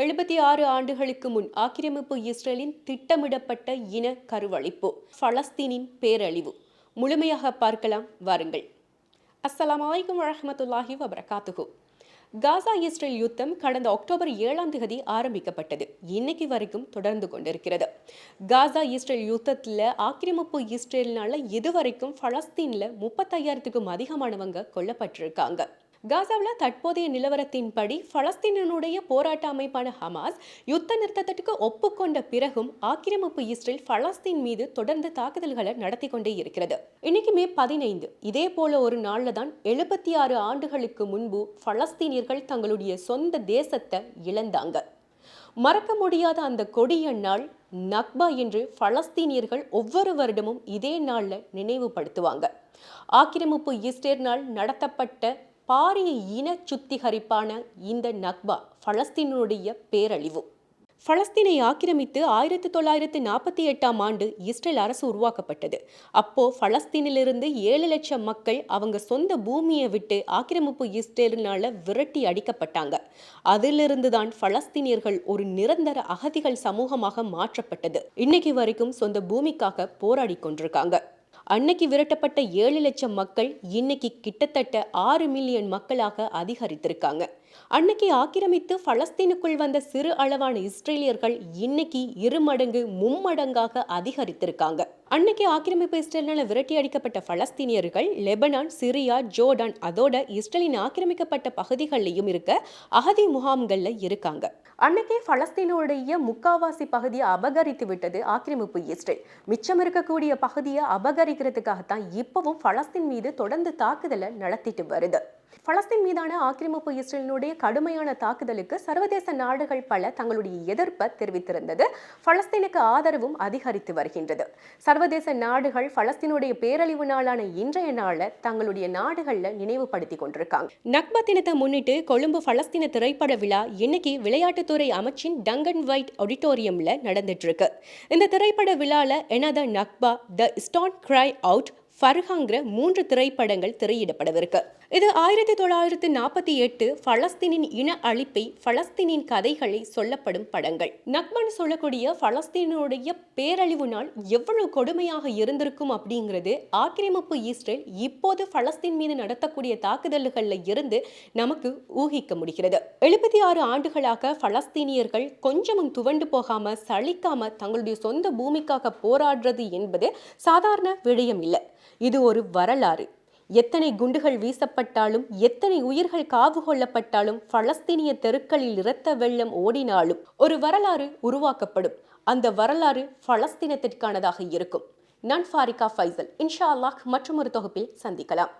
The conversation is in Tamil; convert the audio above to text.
எழுபத்தி ஆறு ஆண்டுகளுக்கு முன் ஆக்கிரமிப்பு இஸ்ரேலின் திட்டமிடப்பட்ட இன கருவழிப்பு பலஸ்தீனின் பேரழிவு. முழுமையாக பார்க்கலாம் வாருங்கள். அஸ்லாம் வலைக்கம் வரமத்துல்லாஹி வபரகாத்துகு காசா இஸ்ரேல் யுத்தம் கடந்த அக்டோபர் ஏழாம் தேதி ஆரம்பிக்கப்பட்டது. இன்னைக்கு வரைக்கும் தொடர்ந்து கொண்டிருக்கிறது. காசா இஸ்ரேல் யுத்தத்தில் ஆக்கிரமிப்பு இஸ்ரேல்னால இதுவரைக்கும் பலஸ்தீனில் முப்பத்தையாயிரத்துக்கும் அதிகமானவங்க கொல்லப்பட்டிருக்காங்க. காசாவில் தற்போதைய நிலவரத்தின்படி பலஸ்தீனனுடைய போராட்ட அமைப்பான ஹமாஸ் யுத்த நிறுத்தத்திற்கு ஒப்புக்கொண்ட பிறகும் ஆக்கிரமிப்பு இஸ்ரேல் பலஸ்தீன் மீது தொடர்ந்து தாக்குதல்களை நடத்தி கொண்டே இருக்கிறது. இன்னைக்கு மே பதினைந்து. இதே போல ஒரு நாள்ல தான் எழுபத்தி ஆறு ஆண்டுகளுக்கு முன்பு பலஸ்தீனியர்கள் தங்களுடைய சொந்த தேசத்தை இழந்தாங்க. மறக்க முடியாத அந்த கொடிய நாள் நக்பா என்று பலஸ்தீனியர்கள் ஒவ்வொரு வருடமும் இதே நாளில் நினைவுபடுத்துவாங்க. ஆக்கிரமிப்பு இஸ்ரேல் நாள் நடத்தப்பட்ட பாரிய இன சுத்திகரிப்பான இந்த நக்பா பலஸ்தீனுடைய பேரழிவு. பலஸ்தீனை ஆக்கிரமித்து ஆயிரத்தி தொள்ளாயிரத்தி நாற்பத்தி எட்டாம் ஆண்டு இஸ்ரேல் அரசு உருவாக்கப்பட்டது. அப்போ பலஸ்தீனிலிருந்து ஏழு லட்சம் மக்கள் அவங்க சொந்த பூமியை விட்டு ஆக்கிரமிப்பு இஸ்ரேலினால விரட்டி அடிக்கப்பட்டாங்க. அதிலிருந்து தான் பலஸ்தீனியர்கள் ஒரு நிரந்தர அகதிகள் சமூகமாக மாற்றப்பட்டது. இன்னைக்கு வரைக்கும் சொந்த பூமிக்காக போராடி கொண்டிருக்காங்க. அன்னைக்கு விரட்டப்பட்ட ஏழு லட்சம் மக்கள் இன்னைக்கு கிட்டத்தட்ட ஆறு மில்லியன் மக்களாக அதிகரித்திருக்காங்க. அன்னைக்கு ஆக்கிரமித்து பலஸ்தீனுக்குள் வந்த சிறு அளவான இஸ்ரேலியர்கள் இன்னைக்கு இருமடங்கு மும்மடங்காக அதிகரித்திருக்காங்க. அன்னைக்கு ஆக்கிரமிப்பு இஸ்ரேல்னால விரட்டி அடிக்கப்பட்ட பலஸ்தீனியர்கள் லெபனான் சிரியா ஜோர்டான் அதோட இஸ்ரேலின் ஆக்கிரமிக்கப்பட்ட பகுதிகளிலையும் இருக்க அகதி முகாம்கள்ல இருக்காங்க. அன்னைக்கே பலஸ்தீனுடைய முக்காவாசி பகுதியை அபகரித்து விட்டது ஆக்கிரமிப்பு இஸ்ரேல். மிச்சம் இருக்கக்கூடிய பகுதியை அபகரிக்கிறதுக்காகத்தான் இப்பவும் பலஸ்தீன் மீது தொடர்ந்து தாக்குதலை நடத்திட்டு வருது. பலஸ்தீன் மீதான ஆக்கிரமிப்பு இஸ்ரேலினுடைய கடுமையான தாக்குதலுக்கு சர்வதேச நாடுகள் பல தங்களுடைய எதிர்ப்பை தெரிவித்திருந்தது. பலஸ்தீனுக்கு ஆதரவும் அதிகரித்து வருகின்றது. சர்வதேச நாடுகள் பலஸ்தீனுடைய பேரழிவு நாளான இன்றைய நாளை தங்களுடைய நாடுகள்ல நினைவுபடுத்தி கொண்டிருக்காங்க. நக்பா தினத்தை முன்னிட்டு கொழும்பு பலஸ்தீன திரைப்பட விழா இன்னைக்கு விளையாட்டுத்துறை அமைச்சின் டங்கன் வைட் ஆடிட்டோரியம்ல நடந்துட்டு இருக்கு. இந்த திரைப்பட விழால எனத Nakba the stones cry out ஃபர்ஹாங்கிற மூன்று திரைப்படங்கள் திரையிடப்படவிருக்கு. இது ஆயிரத்தி தொள்ளாயிரத்தி நாற்பத்தி எட்டு பலஸ்தீனின் இன அழிப்பை பலஸ்தீனின் கதைகளை சொல்லப்படும் படங்கள். நக்மன் சொல்லக்கூடிய பலஸ்தீனுடைய பேரழிவு நாள் எவ்வளவு கொடுமையாக இருந்திருக்கும் அப்படிங்கிறது ஆக்கிரமிப்பு இஸ்ரேல் இப்போது பலஸ்தீன் மீது நடத்தக்கூடிய தாக்குதல்களில் இருந்து நமக்கு ஊகிக்க முடிகிறது. எழுபத்தி ஆறு ஆண்டுகளாக பலஸ்தீனியர்கள் கொஞ்சமும் துவண்டு போகாம சளிக்காம தங்களுடைய சொந்த பூமிக்காக போராடுறது என்பது சாதாரண விடயம் இல்லை. இது ஒரு வரலாறு. எத்தனை குண்டுகள் வீசப்பட்டாலும் எத்தனை உயிர்கள் காவு கொள்ளப்பட்டாலும் பலஸ்தீனிய தெருக்களில் இரத்த வெள்ளம் ஓடினாலும் ஒரு வரலாறு உருவாக்கப்படும். அந்த வரலாறு பலஸ்தீனத்திற்கானதாக இருக்கும். நான் ஃபாரிகா ஃபைசல். இன்ஷா அல்லாஹ் மற்றும் ஒரு தொகுப்பில் சந்திக்கலாம்.